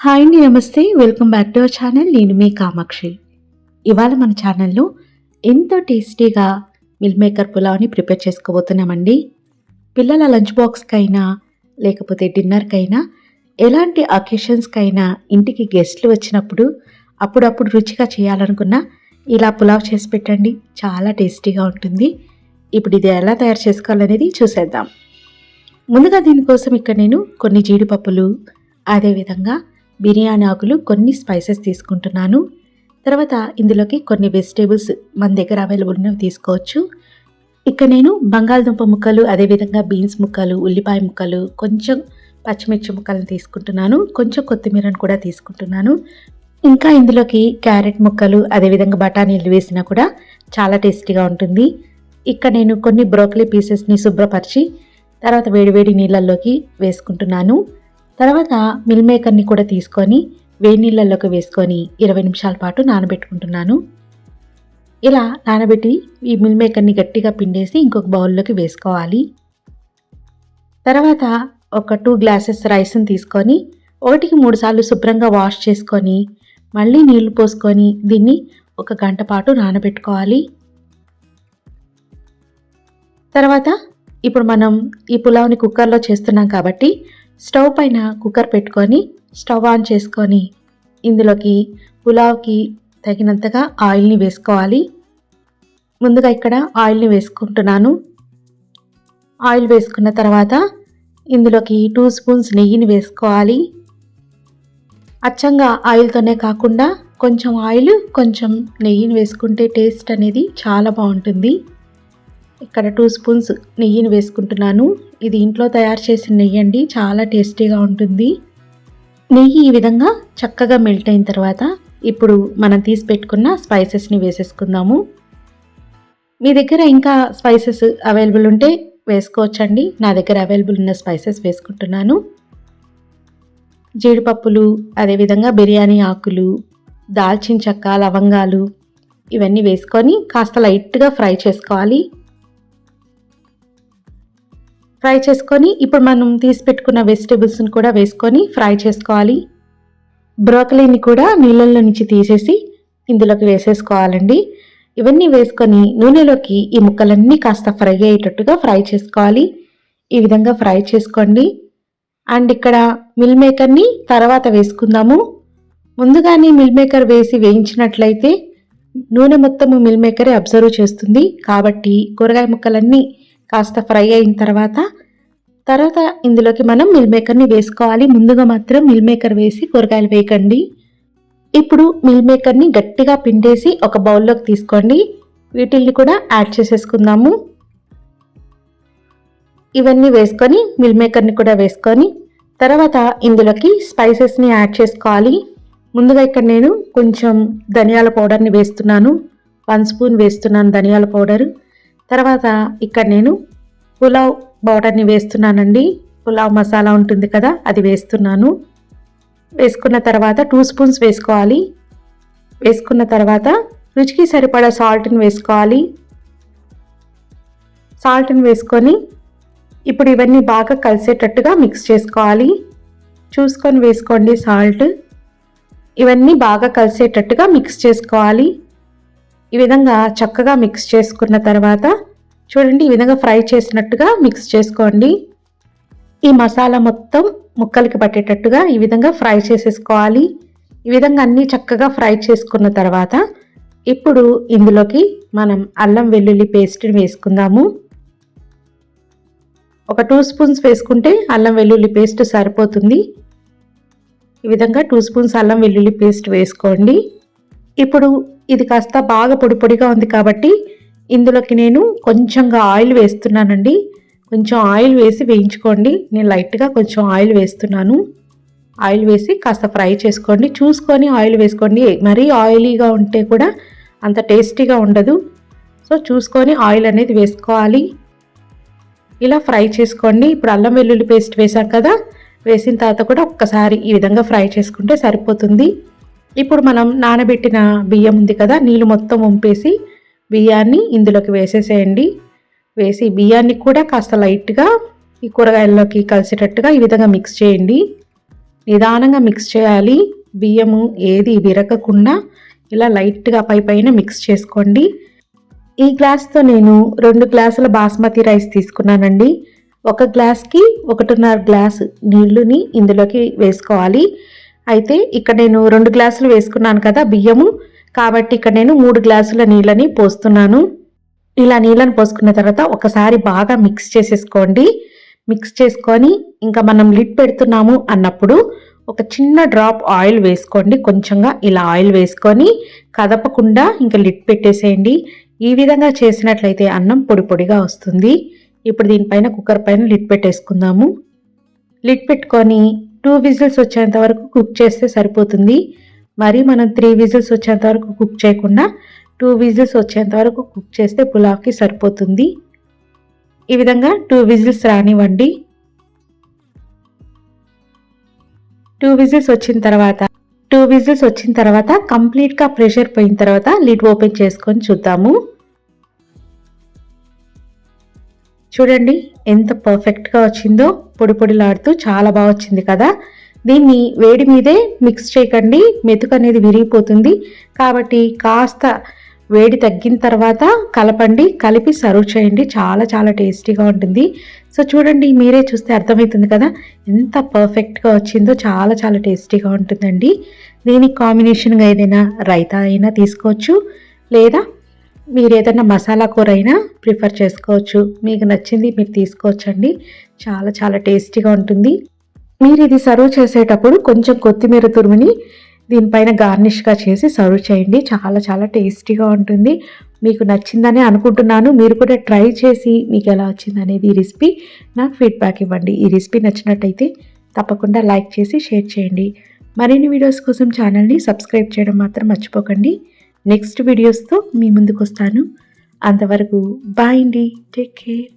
Hi అండి నమస్తే. Welcome back to our channel. నేను మీ కామాక్షి. ఇవాళ మన ఛానల్లో ఎంతో టేస్టీగా మిల్ మేకర్ పులావ్ని ప్రిపేర్ చేసుకోబోతున్నామండి. పిల్లల లంచ్ బాక్స్కైనా లేకపోతే డిన్నర్కైనా ఎలాంటి అకేషన్స్కైనా ఇంటికి గెస్ట్లు వచ్చినప్పుడు అప్పుడప్పుడు రుచిగా చేయాలనుకున్నా ఇలా పులావ్ చేసి పెట్టండి. చాలా టేస్టీగా ఉంటుంది. ఇప్పుడు ఇది ఎలా తయారు చేసుకోవాలనేది చూసేద్దాం. ముందుగా దీనికోసం ఇక్కడ నేను కొన్ని జీడిపప్పులు అదేవిధంగా బిర్యానీ ఆకులు కొన్ని స్పైసెస్ తీసుకుంటున్నాను. తర్వాత ఇందులోకి కొన్ని వెజిటేబుల్స్ మన దగ్గర అవైలబుల్ ఉన్నవి తీసుకోవచ్చు. ఇక్కడ నేను బంగాళదుంప ముక్కలు అదేవిధంగా బీన్స్ ముక్కలు ఉల్లిపాయ ముక్కలు కొంచెం పచ్చిమిర్చి ముక్కలను తీసుకుంటున్నాను. కొంచెం కొత్తిమీరను కూడా తీసుకుంటున్నాను. ఇంకా ఇందులోకి క్యారెట్ ముక్కలు అదేవిధంగా బఠానీలు వేసినా కూడా చాలా టేస్టీగా ఉంటుంది. ఇక్కడ నేను కొన్ని బ్రోకలీ పీసెస్ని శుభ్రపరిచి తర్వాత వేడివేడి నీళ్ళల్లోకి వేసుకుంటున్నాను. తర్వాత మిల్ మేకర్ని కూడా తీసుకొని వేడి నీళ్ళల్లోకి వేసుకొని ఇరవై నిమిషాల పాటు నానబెట్టుకుంటున్నాను. ఇలా నానబెట్టి ఈ మిల్ మేకర్ని గట్టిగా పిండేసి ఇంకొక బౌల్లోకి వేసుకోవాలి. తర్వాత ఒక టూ గ్లాసెస్ రైస్ని తీసుకొని ఒకటికి మూడు సార్లు శుభ్రంగా వాష్ చేసుకొని మళ్ళీ నీళ్ళు పోసుకొని దీన్ని ఒక గంట పాటు నానబెట్టుకోవాలి. తర్వాత ఇప్పుడు మనం ఈ పులావ్ని కుక్కర్లో చేస్తున్నాం కాబట్టి స్టవ్ పైన కుక్కర్ పెట్టుకొని స్టవ్ ఆన్ చేసుకొని ఇందులోకి పులావ్కి తగినంతగా ఆయిల్ని వేసుకోవాలి. ముందుగా ఇక్కడ ఆయిల్ని వేసుకుంటున్నాను. ఆయిల్ వేసుకున్న తర్వాత ఇందులోకి టూ స్పూన్స్ నెయ్యిని వేసుకోవాలి. అచ్చంగా ఆయిల్తోనే కాకుండా కొంచెం ఆయిల్ కొంచెం నెయ్యిని వేసుకుంటే టేస్ట్ అనేది చాలా బాగుంటుంది. ఇక్కడ టూ స్పూన్స్ నెయ్యిని వేసుకుంటున్నాను. ఇది ఇంట్లో తయారు చేసిన నెయ్యి అండి. చాలా టేస్టీగా ఉంటుంది. నెయ్యి ఈ విధంగా చక్కగా మెల్ట్ అయిన తర్వాత ఇప్పుడు మనం తీసి పెట్టుకున్న స్పైసెస్ని వేసేసుకుందాము. మీ దగ్గర ఇంకా స్పైసెస్ అవైలబుల్ ఉంటే వేసుకోవచ్చండి. నా దగ్గర అవైలబుల్ ఉన్న స్పైసెస్ వేసుకుంటున్నాను. జీడిపప్పులు అదేవిధంగా బిర్యానీ ఆకులు దాల్చిన చెక్క లవంగాలు ఇవన్నీ వేసుకొని కాస్త లైట్గా ఫ్రై చేసుకోవాలి. ఫ్రై చేసుకొని ఇప్పుడు మనం తీసి పెట్టుకున్న వెజిటేబుల్స్ని కూడా వేసుకొని ఫ్రై చేసుకోవాలి. బ్రోకలీని కూడా నీళ్ళల్లో నుంచి తీసేసి ఇందులోకి వేసేసుకోవాలండి. ఇవన్నీ వేసుకొని నూనెలోకి ఈ ముక్కలన్నీ కాస్త ఫ్రై అయ్యేటట్టుగా ఫ్రై చేసుకోవాలి. ఈ విధంగా ఫ్రై చేసుకోండి. అండ్ ఇక్కడ మిల్ మేకర్ని తర్వాత వేసుకుందాము. ముందుగానే మిల్ మేకర్ వేసి వేయించినట్లయితే నూనె మొత్తము మిల్ మేకరే అబ్జర్వ్ చేస్తుంది. కాబట్టి కూరగాయ ముక్కలన్నీ కాస్త ఫ్రై అయిన తర్వాత తర్వాత ఇందులోకి మనం మిల్ మేకర్ని వేసుకోవాలి. ముందుగా మాత్రం మిల్ మేకర్ వేసి కూరగాయలు వేయకండి. ఇప్పుడు మిల్ మేకర్ని గట్టిగా పిండేసి ఒక బౌల్లోకి తీసుకోండి. వీటిల్ని కూడా యాడ్ చేసేసుకుందాము. ఇవన్నీ వేసుకొని మిల్ మేకర్ని కూడా వేసుకొని తర్వాత ఇందులోకి స్పైసెస్ని యాడ్ చేసుకోవాలి. ముందుగా ఇక్కడ నేను కొంచెం ధనియాల పౌడర్ని వేస్తున్నాను. వన్ స్పూన్ వేస్తున్నాను ధనియాల పౌడర్. తర్వాత ఇక్కడ నేను పులావ్ పౌడర్ని వేస్తున్నానండి. పులావ్ మసాలా ఉంటుంది కదా అది వేస్తున్నాను. వేసుకున్న తర్వాత టూ స్పూన్స్ వేసుకోవాలి. వేసుకున్న తర్వాత రుచికి సరిపడా సాల్ట్ని వేసుకోవాలి. సాల్ట్ని వేసుకొని ఇప్పుడు ఇవన్నీ బాగా కలిసేటట్టుగా మిక్స్ చేసుకోవాలి. చూసుకొని వేసుకోండి సాల్ట్. ఇవన్నీ బాగా కలిసేటట్టుగా మిక్స్ చేసుకోవాలి. ఈ విధంగా చక్కగా మిక్స్ చేసుకున్న తర్వాత చూడండి ఈ విధంగా ఫ్రై చేసినట్టుగా మిక్స్ చేసుకోండి. ఈ మసాలా మొత్తం ముక్కలకి పట్టేటట్టుగా ఈ విధంగా ఫ్రై చేసేసుకోవాలి. ఈ విధంగా అన్నీ చక్కగా ఫ్రై చేసుకున్న తర్వాత ఇప్పుడు ఇందులోకి మనం అల్లం వెల్లుల్లి పేస్ట్ని వేసుకుందాము. ఒక టూ స్పూన్స్ వేసుకుంటే అల్లం వెల్లుల్లి పేస్ట్ సరిపోతుంది. ఈ విధంగా టూ స్పూన్స్ అల్లం వెల్లుల్లి పేస్ట్ వేసుకోండి. ఇప్పుడు ఇది కాస్త బాగా పొడి పొడిగా ఉంది కాబట్టి ఇందులోకి నేను కొంచెంగా ఆయిల్ వేస్తున్నానండి. కొంచెం ఆయిల్ వేసి వేయించుకోండి. నేను లైట్గా కొంచెం ఆయిల్ వేస్తున్నాను. ఆయిల్ వేసి కాస్త ఫ్రై చేసుకోండి. చూసుకొని ఆయిల్ వేసుకోండి. మరీ ఆయిలీగా ఉంటే కూడా అంత టేస్టీగా ఉండదు. సో చూసుకొని ఆయిల్ అనేది వేసుకోవాలి. ఇలా ఫ్రై చేసుకోండి. ఇప్పుడు అల్లం వెల్లుల్లి పేస్ట్ వేసాం కదా. వేసిన తర్వాత కూడా ఒక్కసారి ఈ విధంగా ఫ్రై చేసుకుంటే సరిపోతుంది. ఇప్పుడు మనం నానబెట్టిన బియ్యం ఉంది కదా నీళ్ళు మొత్తం వంపేసి బియ్యాన్ని ఇందులోకి వేసేసేయండి. వేసి బియ్యాన్ని కూడా కాస్త లైట్గా ఈ కూరగాయల్లోకి కలిసేటట్టుగా ఈ విధంగా మిక్స్ చేయండి. నిదానంగా మిక్స్ చేయాలి. బియ్యము ఏది విరగకుండా ఇలా లైట్గా పై పైన మిక్స్ చేసుకోండి. ఈ గ్లాస్తో నేను రెండు గ్లాసుల బాస్మతి రైస్ తీసుకున్నానండి. ఒక గ్లాస్కి ఒకటిన్నర గ్లాస్ నీళ్ళుని ఇందులోకి వేసుకోవాలి. అయితే ఇక్కడ నేను రెండు గ్లాసులు వేసుకున్నాను కదా బియ్యము. కాబట్టి ఇక్కడ నేను మూడు గ్లాసుల నీళ్ళని పోస్తున్నాను. ఇలా నీళ్ళని పోసుకున్న తర్వాత ఒకసారి బాగా మిక్స్ చేసేసుకోండి. మిక్స్ చేసుకొని ఇంకా మనం లిడ్ పెడుతున్నాము అన్నప్పుడు ఒక చిన్న డ్రాప్ ఆయిల్ వేసుకోండి. కొంచెంగా ఇలా ఆయిల్ వేసుకొని కదపకుండా ఇంకా లిడ్ పెట్టేసేయండి. ఈ విధంగా చేసినట్లయితే అన్నం పొడి పొడిగా వస్తుంది. ఇప్పుడు దీనిపైన కుక్కర్ పైన లిడ్ పెట్టేసుకుందాము. లిడ్ పెట్టుకొని టూ విజిల్స్ వచ్చేంత వరకు కుక్ చేస్తే సరిపోతుంది. మరి మనం త్రీ విజిల్స్ వచ్చేంత వరకు కుక్ చేయకుండా టూ విజిల్స్ వచ్చేంత వరకు కుక్ చేస్తే పులావ్కి సరిపోతుంది. ఈ విధంగా టూ విజిల్స్ రానివ్వండి. టూ విజిల్స్ వచ్చిన తర్వాత టూ విజిల్స్ వచ్చిన తర్వాత కంప్లీట్గా ప్రెషర్ పోయిన తర్వాత లిడ్ ఓపెన్ చేసుకొని చూద్దాము. చూడండి ఎంత పర్ఫెక్ట్గా వచ్చిందో. పొడి పొడిలాడుతూ చాలా బాగా వచ్చింది కదా. దీన్ని వేడి మీదే మిక్స్ చేయకండి. మెతుకు అనేది విరిగిపోతుంది. కాబట్టి కాస్త వేడి తగ్గిన తర్వాత కలపండి. కలిపి సర్వ్ చేయండి. చాలా చాలా టేస్టీగా ఉంటుంది. సో చూడండి మీరే చూస్తే అర్థమవుతుంది కదా. ఎంత పర్ఫెక్ట్గా వచ్చిందో చాలా చాలా టేస్టీగా ఉంటుందండి. దీనికి కాంబినేషన్గా ఏదైనా రైతా అయినా తీసుకోవచ్చు. లేదా మీరు ఏదైనా మసాలా కూర అయినా ప్రిఫర్ చేసుకోవచ్చు. మీకు నచ్చింది మీరు తీసుకోవచ్చండి. చాలా చాలా టేస్టీగా ఉంటుంది. మీరు ఇది సర్వ్ చేసేటప్పుడు కొంచెం కొత్తిమీర తురుముని దీనిపైన గార్నిష్గా చేసి సర్వ్ చేయండి. చాలా చాలా టేస్టీగా ఉంటుంది. మీకు నచ్చిందని అనుకుంటున్నాను. మీరు కూడా ట్రై చేసి మీకు ఎలా వచ్చింది అనేది ఈ రెసిపీ నాకు ఫీడ్బ్యాక్ ఇవ్వండి. ఈ రెసిపీ నచ్చినట్టయితే తప్పకుండా లైక్ చేసి షేర్ చేయండి. మరిన్ని వీడియోస్ కోసం ఛానల్ని సబ్స్క్రైబ్ చేయడం మాత్రం మర్చిపోకండి. నెక్స్ట్ వీడియోస్తో మీ ముందుకు వస్తాను అంతవరకు బాయ్ అండి. Take care.